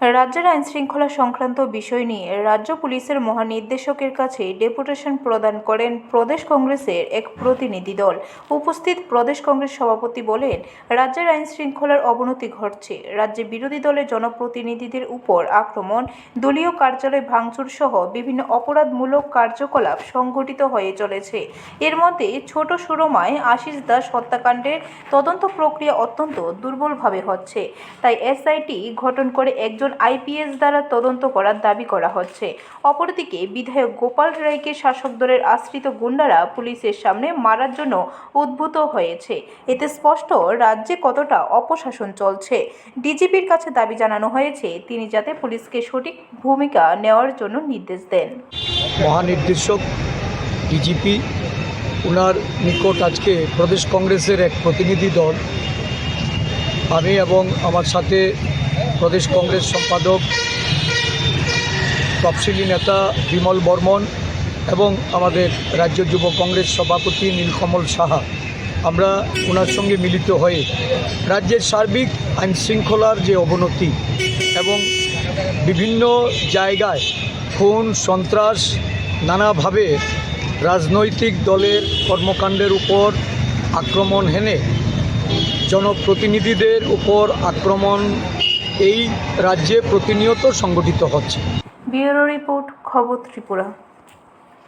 রাজ্যের আইন শৃঙ্খলা সংক্রান্ত বিষয় নিয়ে রাজ্য পুলিশের মহানির্দেশকের কাছে ডেপুটেশন প্রদান করেন প্রদেশ কংগ্রেসের এক প্রতিনিধি দল। উপস্থিত প্রদেশ কংগ্রেস সভাপতি বলেন, রাজ্যের আইন শৃঙ্খলার অবনতি ঘটছে। রাজ্যে বিরোধী দলের জনপ্রতিনিধিদের উপর আক্রমণ, দলীয় কার্যালয় ভাঙচুর সহ বিভিন্ন অপরাধমূলক কার্যকলাপ সংঘটিত হয়ে চলেছে। এর মধ্যে ছোট সুরমায় আশিস দাস হত্যাকাণ্ডের তদন্ত প্রক্রিয়া অত্যন্ত দুর্বলভাবে হচ্ছে। তাই এসআইটি গঠন করে একজন আইপিএস দ্বারা তদন্ত করার দাবি করা হচ্ছে। অপরদিকে, বিধায়ক গোপাল রায়কে শাসক দলের আশ্রিত গুন্ডারা পুলিশের সামনে মারার জন্য উদ্ভূত হয়েছে। এতে স্পষ্ট, রাজ্যে কতটা অপশাসন চলছে? ডিজিপির কাছে দাবি জানানো হয়েছে, তিনি যাতে পুলিশকে সঠিক ভূমিকা নেওয়ার জন্য নির্দেশ দেন। মহানির্দেশক ডিজিপি ওনার নিকট আজকে প্রদেশ কংগ্রেসের এক প্রতিনিধি দল আমি এবং আমার সাথে প্রদেশ কংগ্রেস সম্পাদক তফসিলি নেতা বিমল বর্মন এবং আমাদের রাজ্য যুব কংগ্রেস সভাপতি নীলকমল সাহা। আমরা ওনার সঙ্গে মিলিত হয়ে রাজ্যের সার্বিক আইন শৃঙ্খলার যে অবনতি এবং বিভিন্ন জায়গায় খুন, সন্ত্রাস, নানাভাবে রাজনৈতিক দলের কর্মকাণ্ডের উপর আক্রমণ হেনে জনপ্রতিনিধিদের উপর আক্রমণ এই রাজ্যে প্রতিনিয়ত সংগঠিত হচ্ছে। ব্যুরো রিপোর্ট খবর ত্রিপুরা।